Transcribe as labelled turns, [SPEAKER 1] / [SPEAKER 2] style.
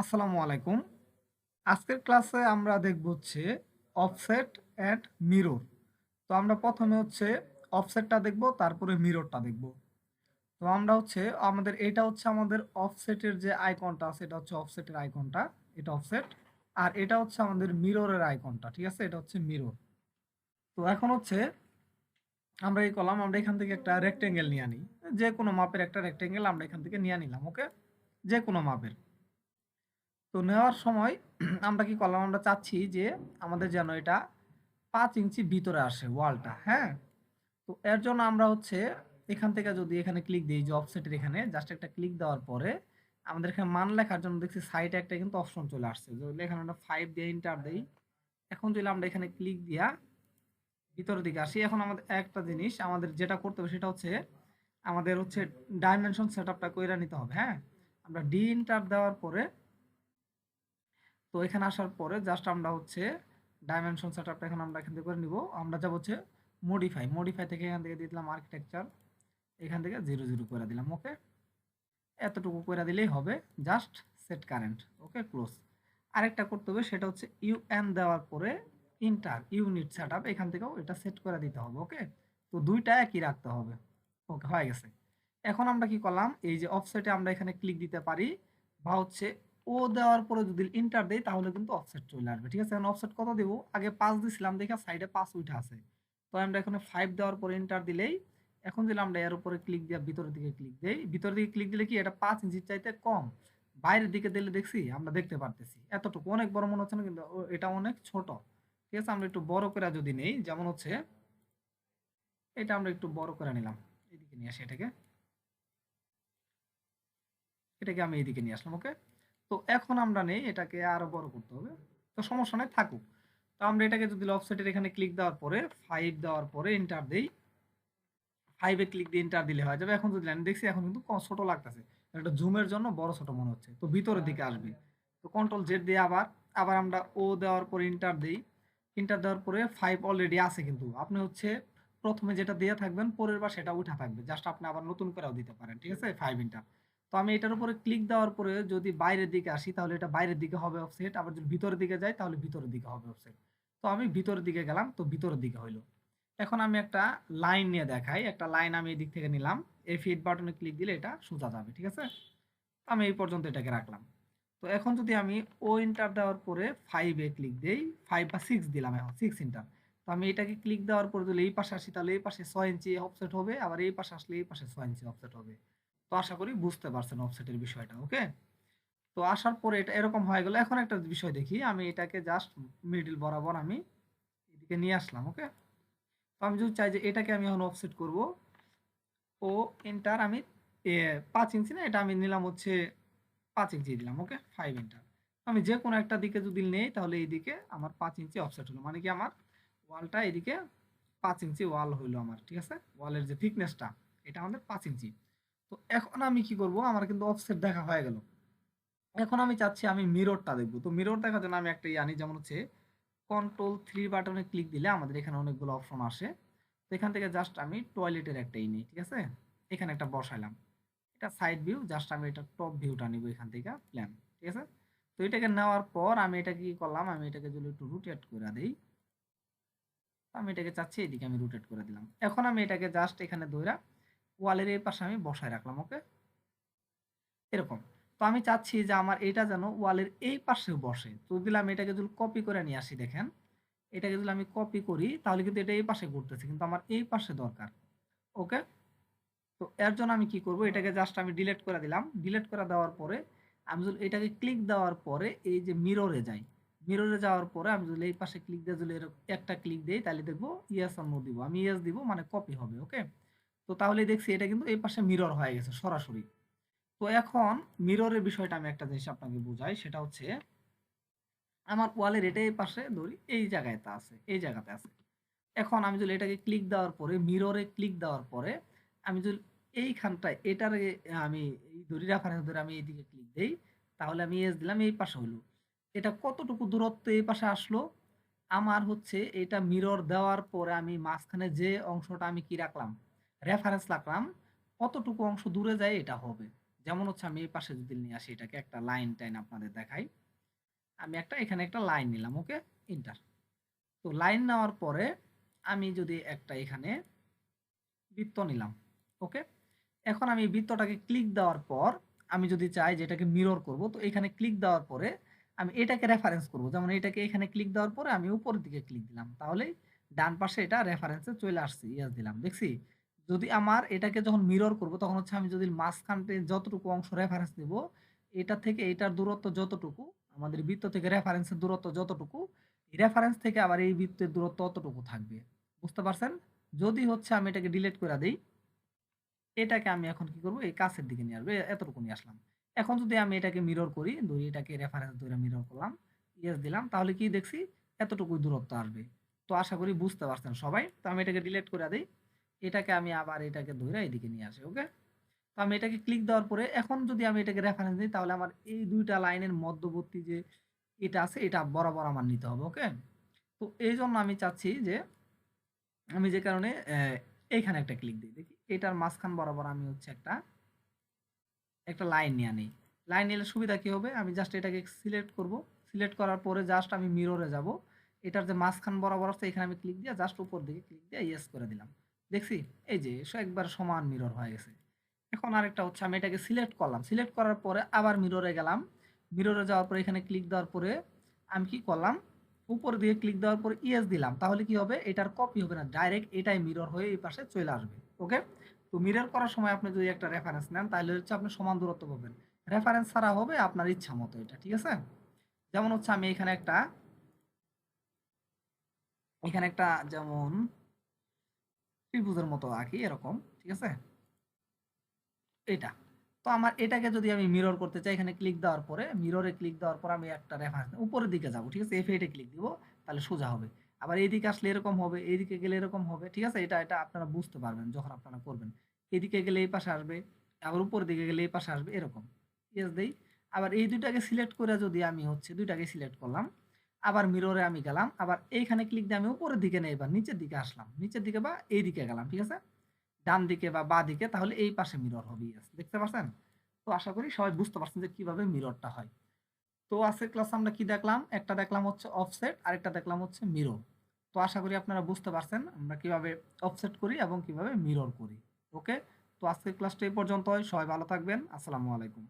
[SPEAKER 1] আসসালামু আলাইকুম। আজকের ক্লাসে আমরা দেখব হচ্ছে অফসেট অ্যান্ড মিরর তো আমরা প্রথমে হচ্ছে অফসেটটা দেখব, তারপরে মিররটা দেখব। তো আমরা হচ্ছে, আমাদের এটা হচ্ছে আমাদের অফসেটের যে আইকনটা আছে, এটা হচ্ছে অফসেটের আইকনটা এটা অফসেট আর এটা হচ্ছে আমাদের মিররের আইকনটা ঠিক আছে? এটা হচ্ছে মিরর তো এখন হচ্ছে, আমরা এই কলাম, আমরা এখান থেকে একটা রেক্টেঙ্গেল নিয়ে আনি। যে কোনো মাপের একটা রেক্টেঙ্গেল আমরা এখান থেকে নিয়ে নিলাম ওকে যে কোনো মাপের। তো নেওয়ার সময় আমরা কি করলাম? আমরা চাচ্ছি যে আমাদের যেন এটা পাঁচ ইঞ্চি ভিতরে আসে ওয়ালটা হ্যাঁ? তো এর জন্য আমরা হচ্ছে এখান থেকে যদি এখানে ক্লিক দিই, যে অফসেটের এখানে জাস্ট একটা ক্লিক দেওয়ার পরে আমাদের এখানে মান লেখার জন্য দেখছি সাইডে একটা কিন্তু অপশন চলে আসছে। এখানে আমরা ফাইভ দিয়ে ইন্টার দিই। এখন যদি আমরা এখানে ক্লিক দিয়া ভিতরের দিকে আসি, এখন আমাদের একটা জিনিস, আমাদের যেটা করতে হবে সেটা হচ্ছে আমাদের হচ্ছে ডাইমেনশন সেট আপটা কইরা নিতে হবে হ্যাঁ? আমরা ডি ইন্টার দেওয়ার পরে তো এখানে আসার পরে জাস্ট আমরা হচ্ছে ডাইমেনশন সেট আপটা এখন আমরা এখান থেকে করে নিব। আমরা যাব হচ্ছে মডিফাই মডিফাই থেকে এখান থেকে দিয়ে দিলাম আর্কিটেকচার এখান থেকে জিরো জিরো করে দিলাম ওকে এতটুকু করে দিলেই হবে just set current okay close আরেকটা করতে হবে, সেটা হচ্ছে ইউএন দেওয়ার পরে ইন্টার ইউনিট সেট এখান থেকেও এটা সেট করে দিতে হবে ওকে তো দুইটা একই রাখতে হবে ওকে হয়ে গেছে। এখন আমরা কি করলাম, এই যে অফসেটে আমরা এখানে ক্লিক দিতে পারি, বা হচ্ছে ও দেওয়ার পরে যদি ইন্টার দেই, তাহলে কিন্তু অফসেট চলে আসবে। ঠিক আছে? এখন অফসেট কত দেবো? আগে পাঁচ দিছিলাম, দেখে সাইডে পাঁচ উঠে আছে। তো আমরা এখানে ফাইভ দেওয়ার পরে ইন্টার দিলেই, এখন দিলাম আমরা এর উপরে ক্লিক দিয়ে ভিতরের দিকে ক্লিক দেই, ভিতরের দিকে ক্লিক দিলে কি এটা পাঁচ ইঞ্চির চাইতে কম? বাইরের দিকে দিলে দেখছি, আমরা দেখতে পারতেছি। এতটুকু। অনেক বড় মনে হচ্ছে না, কিন্তু এটা অনেক ছোট। ঠিক আছে? আমরা একটু বড় করে যদি নেই, যেমন হচ্ছে, এটা আমরা একটু বড় করে নিলাম। এদিকে নিয়ে আসি এটাকে। এটাকে আমি এদিকে নিয়ে আসলাম ওকে তো এখন আমরা নেই, এটাকে আরও বড় করতে হবে। তো সমস্যা নেই, থাকুক। তো আমরা এটাকে যদি অফসেটের এখানে ক্লিক দেওয়ার পরে ফাইভ দেওয়ার পরে এন্টার দেই ফাইভে ক্লিক দিয়ে এন্টার দিলে হয়ে যাবে। এখন যদি লাইন দেখছি, এখন কিন্তু ছোট লাগতেছে। একটা জুমের জন্য বড় ছোট মনে হচ্ছে। তো ভিতরের দিকে আসবে। তো কন্ট্রোল জেড দিয়ে আবার আবার আমরা ও দেওয়ার পরে এন্টার দিই। এন্টার দেওয়ার পরে ফাইভ অলরেডি আছে কিন্তু। আপনি হচ্ছে প্রথমে যেটা দিয়ে থাকবেন, পরের বার সেটা উঠা থাকবে। জাস্ট আপনি আবার নতুন করেও দিতে পারেন, ঠিক আছে? ফাইভ ইন্টার তো আমি এটার উপরে ক্লিক দেওয়ার পরে যদি বাইরের দিকে আসি, তাহলে এটা বাইরের দিকে হবে অফসেট আবার যদি ভিতরের দিকে যাই, তাহলে ভিতরের দিকে হবে অফসেট তো আমি ভিতরের দিকে গেলাম, তো ভিতরের দিকে হইল। এখন আমি একটা লাইন নিয়ে দেখাই, একটা লাইন আমি এই দিক থেকে নিলাম, এই ফিড বাটনে ক্লিক দিলে এটা সোজা যাবে, ঠিক আছে? আমি এই পর্যন্ত এটাকে রাখলাম। তো এখন যদি আমি ও ইন্টার দেওয়ার পরে ফাইভে ক্লিক দেই ফাইভ বা সিক্স দিলাম এখন সিক্স ইন্টার তো আমি এটাকে ক্লিক দেওয়ার পরে যদি এই পাশে আসি, তাহলে এই পাশে ছয় ইঞ্চি অফসেট হবে, আবার এই পাশে আসলে এই পাশে ছয় ইঞ্চি অফসেট হবে। তো আশা করি বুঝতে পারছেন অফসেটের বিষয়টা ওকে তো আসার পরে এটা এরকম হয়ে গেল। এখন একটা বিষয় দেখি, আমি এটাকে জাস্ট মিডিল বরাবর আমি এদিকে নিয়ে আসলাম ওকে তো আমি যদি চাই যে এটাকে আমি এখন অফসেট করব, ও এন্টার আমি পাঁচ ইঞ্চি না, এটা আমি নিলাম হচ্ছে পাঁচ ইঞ্চি দিলাম ওকে ফাইভ এন্টার আমি যে কোনো একটা দিকে যদি নেই, তাহলে এই দিকে আমার পাঁচ ইঞ্চি অফসেট হলো। মানে কি আমার ওয়ালটা এদিকে পাঁচ ইঞ্চি ওয়াল হইল আমার, ঠিক আছে? ওয়ালের যে থিকনেসটা এটা আমাদের পাঁচ ইঞ্চি। তো এখন আমি কি করব? আমার কিন্তু অফসেট দেখা হয়ে গেল। এখন আমি চাচ্ছি আমি মিররটা দেখব। তো মিরর দেখার জন্য আমি একটা আনি, যেমন হচ্ছে কন্ট্রোল থ্রি বাটনে ক্লিক দিলে আমাদের এখানে অনেকগুলো অপশন আসে। তো এখান থেকে জাস্ট আমি টয়লেটের একটাই নিই, ঠিক আছে? এখানে একটা বসাইলাম। এটা সাইড ভিউ জাস্ট আমি এটা টপ ভিউটা নিব এখান থেকে প্ল্যান ঠিক আছে? তো এটাকে নেওয়ার পর আমি এটা কি করলাম? আমি এটাকে যদি একটু রোটেট করে দিই, আমি এটাকে চাচ্ছি এদিকে আমি রোটেট করে দিলাম। এখন আমি এটাকে জাস্ট এখানে দইরা ওয়ালের এই পাশে আমি বসায় রাখলাম, ওকে? এরকম। তো আমি চাচ্ছি যে আমার এটা যেন ওয়ালের এই পাশে বসে। তো দিলাম এটাকে যদি কপি করে নিয়ে আসি, দেখেন। এটাকে যদি আমি কপি করি, তাহলে কিন্তু এটা এই পাশে ঘুরতেছে, কিন্তু আমার এই পাশে দরকার, ওকে? তো এর জন্য আমি কি করব, এটাকে জাস্ট আমি ডিলেট করে দিলাম। ডিলেট করে দেওয়ার পরে, আমি যদি এটাকে ক্লিক দেওয়ার পরে এই যে মিররে যাই মিররে যাওয়ার পরে আমি যদি এই পাশে ক্লিক দিয়ে যদি একটা ক্লিক দেই, তাহলে দেখব ইয়েস নো দিব। আমি ইয়েস দিব মানে কপি হবে, ওকে? তো তাহলে দেখছি এটা কিন্তু এই পাশে মিরর হয়ে গেছে সরাসরি। তো এখন মিররের বিষয়টা আমি একটা জিনিস আপনাকে বোঝাই, সেটা হচ্ছে আমার ওয়ালের এটা এই পাশে ধরি, এই জায়গাতে আছে, এই জায়গাতে আছে। এখন আমি যদি এটাকে ক্লিক দেওয়ার পরে মিররে ক্লিক দেওয়ার পরে, আমি যদি এইখানটায়, এটার আমি ধরি রেফারেন্স ধরে আমি এইদিকে ক্লিক দেই, তাহলে আমি এস দিলাম, এই পাশে হলো। এটা কতটুকু দূরত্ব এই পাশে আসলো? আমার হচ্ছে এটা মিরর দেওয়ার পরে আমি মাঝখানে যে অংশটা আমি কি রাখলাম? রেফারেন্স রাখলাম, কতটুকু অংশ দূরে যায় এটা হবে। যেমন হচ্ছে আমি এই পাশে যদি নিয়ে আসি, এটাকে একটা লাইন টাইন আপনাদের দেখাই। আমি একটা, এখানে একটা লাইন নিলাম, ওকে? ইন্টার তো লাইন নেওয়ার পরে আমি যদি একটা এখানে বৃত্ত নিলাম, ওকে? এখন আমি বৃত্তটাকে ক্লিক দেওয়ার পর আমি যদি চাই যে এটাকে মিরর করব, তো এখানে ক্লিক দেওয়ার পরে আমি এটাকে রেফারেন্স করব। যেমন এটাকে এখানে ক্লিক দেওয়ার পরে আমি উপরের দিকে ক্লিক দিলাম। তাহলেই ডান পাশে এটা রেফারেন্সে চলে আসছে ইয়াস দিলাম। দেখছি? যদি আমার এটাকে যখন মিরর করব, তখন হচ্ছে আমি যদি মাঝখানতে যতটুকু অংশ রেফারেন্স নিব, এটা থেকে এটার দূরত্ব যতটুকু, আমাদের বৃত্ত থেকে রেফারেন্সের দূরত্ব যতটুকু রেফারেন্স থেকে আবার এই বৃত্তের দূরত্ব অতটুকু থাকবে। বুঝতে পারছেন? যদি হচ্ছে আমি এটাকে ডিলেট করে দিই, এটাকে আমি এখন কি করব? এই কাছের দিকে নিয়ে আসব এতটুকু নিয়ে আসলাম। এখন যদি আমি এটাকে মিরর করি, ধরি এটাকে রেফারেন্স ধরে মিরর করলাম ইয়েস দিলাম, তাহলে কি দেখছি? এতটুকু দূরত্ব আসবে। তো আশা করি বুঝতে পারছেন সবাই। তো আমি এটাকে ডিলেট করে দিই। এটাকে আমি আবার এটাকে ধরে এদিকে নিয়ে আসি ওকে তো আমি এটাকে ক্লিক দেওয়ার পরে এখন যদি আমি এটাকে রেফারেন্স দিই, তাহলে আমার এই দুইটা লাইনের মধ্যবর্তী যে এটা আছে, এটা বরাবর আমার নিতে হবে ওকে তো এই জন্য আমি চাচ্ছি যে আমি যে কারণে এইখানে একটা ক্লিক দিই। দেখি, এটার মাঝখান বরাবর আমি হচ্ছে একটা একটা লাইন নিয়ে নিই লাইন নিলে সুবিধা কী হবে? আমি জাস্ট এটাকে সিলেক্ট করব। সিলেক্ট করার পরে জাস্ট আমি মিররে যাব। এটার যে মাঝখান বরাবর আছে, এখানে আমি ক্লিক দিয়ে জাস্ট উপর দিকে ক্লিক দিয়ে ইয়েস করে দিলাম। দেখছি, এই যে একবার সমান মিরর হয়ে গেছে। এখন আরেকটা হচ্ছে, আমি এটাকে সিলেক্ট করলাম। সিলেক্ট করার পরে আবার মিররে গেলাম। মিররে যাওয়ার পরে এখানে ক্লিক দেওয়ার পরে আমি কি করলাম? উপর দিয়ে ক্লিক দেওয়ার পরে ইয়েস দিলাম। তাহলে কি হবে? এটার কপি হবে না। ডাইরেক্ট এটাই মিরর হয়ে এই পাশে চলে আসবে। ওকে তো মিরর করার সময় আপনি যদি একটা রেফারেন্স নেন, তাহলে হচ্ছে আপনি সমান দূরত্ব পাবেন। রেফারেন্স ছাড়া হবে আপনার ইচ্ছা মতো এটা, ঠিক আছে? যেমন হচ্ছে আমি এখানে একটা এখানে একটা যেমন ত্রিভুজের মতো আঁকি, এরকম, ঠিক আছে? এটা তো আমার এটাকে যদি আমি মিরর করতে চাই, এখানে ক্লিক দেওয়ার পরে মিররে ক্লিক দেওয়ার পর আমি একটা রেফারেন্স উপরের দিকে যাব, ঠিক আছে? এফ এইটে ক্লিক দিব, তাহলে সোজা হবে। আবার এইদিকে আসলে এরকম হবে, এইদিকে গেলে এরকম হবে, ঠিক আছে? এটা এটা আপনারা বুঝতে পারবেন যখন আপনারা করবেন। এদিকে গেলে এই পাশে আসবে, আবার উপরের দিকে গেলে এই পাশে আসবে, এরকম। ইয়েস দেই। আবার এই দুইটাকে সিলেক্ট করে যদি আমি হচ্ছে, দুইটাকে সিলেক্ট করলাম আবার মিররে আমি গেলাম, আবার এইখানে ক্লিক দিয়ে আমি উপরের দিকে নেই, এবার নিচের দিকে আসলাম। নিচের দিকে বা এই দিকে গেলাম, ঠিক আছে? ডান দিকে বা বা দিকে, তাহলে এই পাশে মিরর হবে দেখতে পাচ্ছেন তো আশা করি সবাই বুঝতে পারছেন যে কীভাবে মিররটা হয়। তো আজকের ক্লাস আমরা কি দেখলাম? একটা দেখলাম হচ্ছে অফসেট আরেকটা দেখলাম হচ্ছে মিরর তো আশা করি আপনারা বুঝতে পারছেন আমরা কীভাবে অফসেট করি এবং কীভাবে মিরর করি ওকে তো আজকের ক্লাসটা এই পর্যন্ত হয় সবাই ভালো থাকবেন, আসসালামু আলাইকুম।